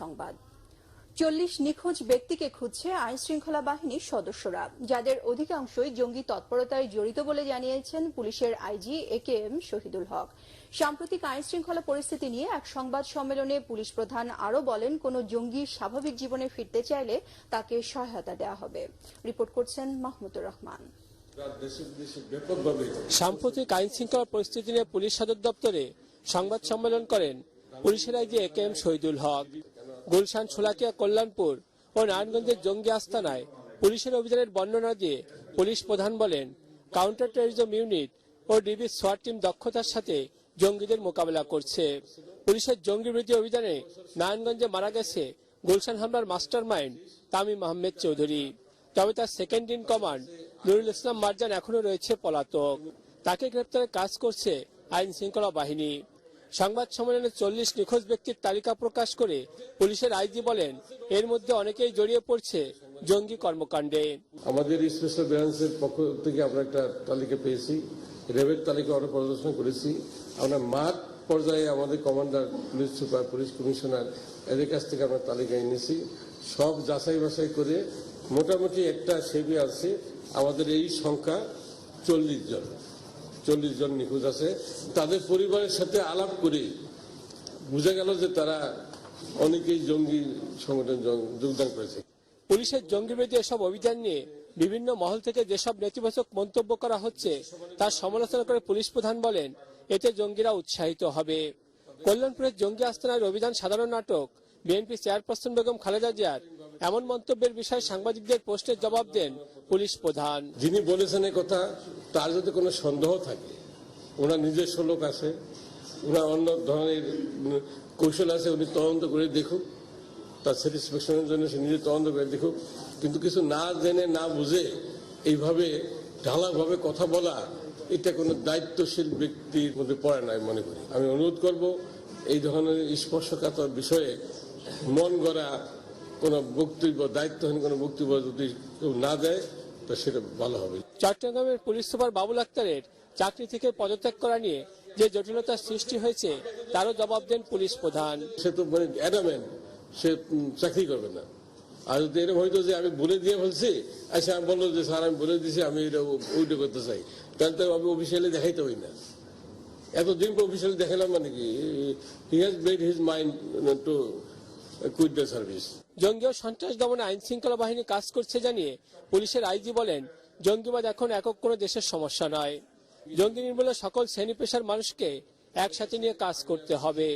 সংবাদ চল্লিশ নিখোঁজ ব্যক্তিকে খুঁজছে আইন শৃঙ্খলা বাহিনীর সদস্যরা, যাদের অধিকাংশই জঙ্গি তৎপরতায় জড়িত বলে জানিয়েছেন পুলিশের IG A K M Shahidul Haque. সাম্প্রতিক আইন শৃঙ্খলা পরিস্থিতি নিয়ে এক সংবাদ সম্মেলনে পুলিশ প্রধান আরও বলেন, কোন জঙ্গি স্বাভাবিক জীবনে ফিরতে চাইলে তাকে সহায়তা দেওয়া হবে। রিপোর্ট করছেন মাহমুদুর রহমান। সাম্প্রতিক আইন শৃঙ্খলা পরিস্থিতি নিয়ে পুলিশ সদর দপ্তরে সংবাদ সম্মেলন করেন পুলিশের IG A K M Shahidul Haque. Gulshan Sholakia Kalyanpur ও নারায়ণগঞ্জের জঙ্গি আস্তানায় পুলিশের অভিযানের বর্ণনা দিয়ে পুলিশ প্রধান বলেন, কাউন্টার টেরিজম ইউনিট ও ডিবি সোয়ার টিম দক্ষতার সাথে জঙ্গিদের মোকাবেলা করছে। পুলিশের জঙ্গি বিরোধী অভিযানে নারায়ণগঞ্জে মারা গেছে গুলশান হামলার মাস্টার মাইন্ড তামিম আহমেদ চৌধুরী। তবে তার second in command Nurul Islam Marjan এখনও রয়েছে পলাতক। তাকে গ্রেপ্তারে কাজ করছে আইন শৃঙ্খলা বাহিনী। সংবাদ সম্মেলনে চল্লিশ নিখোঁজ ব্যক্তির তালিকা প্রকাশ করে পুলিশের আইজি বলেন, এর মধ্যে অনেকেই জড়িয়ে পড়ছে জঙ্গি কর্মকাণ্ডে। আমাদের স্পেশাল ব্রাঞ্চের পক্ষ থেকে আমরা একটা তালিকা পেয়েছি র্যাবের তালিকা আমরা পরিদর্শন করেছি। আমরা মাঠ পর্যায়ে আমাদের commander, police super, police commissioner, এদের কাছ থেকে আমরা তালিকা এনেছি। সব যাচাই বাছাই করে মোটামুটি একটা সেবি আছে, আমাদের এই সংখ্যা চল্লিশ জন। চল্লিশ জন নিখোঁজ আছে। তাদের পরিবারের সাথে আলাপ করে বোঝা গেল যে তারা অনেকেই জঙ্গি সংগঠন যোগদান করেছে। পুলিশের জঙ্গি বিরোধী এসব অভিযান নিয়ে বিভিন্ন মহল থেকে যেসব নেতিবাচক মন্তব্য করা হচ্ছে তার সমালোচনা করে পুলিশ প্রধান বলেন, এতে জঙ্গিরা উৎসাহিত হবে। কল্যাণপুরের জঙ্গি আস্তানার অভিযান সাধারণ নাটক, বিএনপি চেয়ারপারসন বেগম খালেদা জিয়ার এমন মন্তব্যের বিষয়ে সাংবাদিকদের প্রশ্নের জবাব দেন পুলিশ প্রধান। যিনি বলেছেন কথা, তার যদি কোনো সন্দেহ থাকে, ওনার নিজস্ব লোক আছে, ওনার অন্য ধরনের কৌশল আছে, উনি তদন্ত করে দেখুক, তার স্যাটিসফ্যাকশনের জন্য সে নিজে তদন্ত করে দেখুক। কিন্তু কিছু না জেনে, না বুঝে এইভাবে ঢালাভাবে কথা বলা, এটা কোনো দায়িত্বশীল ব্যক্তির মধ্যে পড়ে না মনে করি। আমি অনুরোধ করব, এই ধরনের স্পর্শকাতর বিষয়ে মন গড়া কোনো বক্তব্য দায়িত্বহীন কোনো বক্তব্য যদি কেউ না দেয় তো সেটা ভালো হবে। চট্টগ্রামের পুলিশ সুপার বাবুল আক্তারের চাকরি থেকে পদত্যাগ করা নিয়ে যে জটিলতার সৃষ্টি হয়েছে তারও জবাব দেন পুলিশ প্রধান। সে তো মানে অ্যাডামেন্ট সে চাকরি করবে না। আর যদি এরকম হয়তো যে আমি বলে দিয়ে বলছি আচ্ছা আমি বলল যে স্যার আমি বলে দিয়েছি আমি এটা উল্টো করতে চাই। তাহলে তো আমি অফিসিয়ালি দেখাইতে হই না। এতদিন পর অফিসিয়ালি দেখালাম মানে কি he has made his mind to quit the service জঙ্গি ও সন্ত্রাস দমনে আইন শৃঙ্খলা বাহিনী কাজ করছে জানিয়ে পুলিশের আইজি বলেন, জঙ্গিবাদ এখন একক কোনো দেশের সমস্যা নয়। জঙ্গি নির্মূলে সকল শ্রেণি পেশার মানুষকে একসাথে নিয়ে কাজ করতে হবে।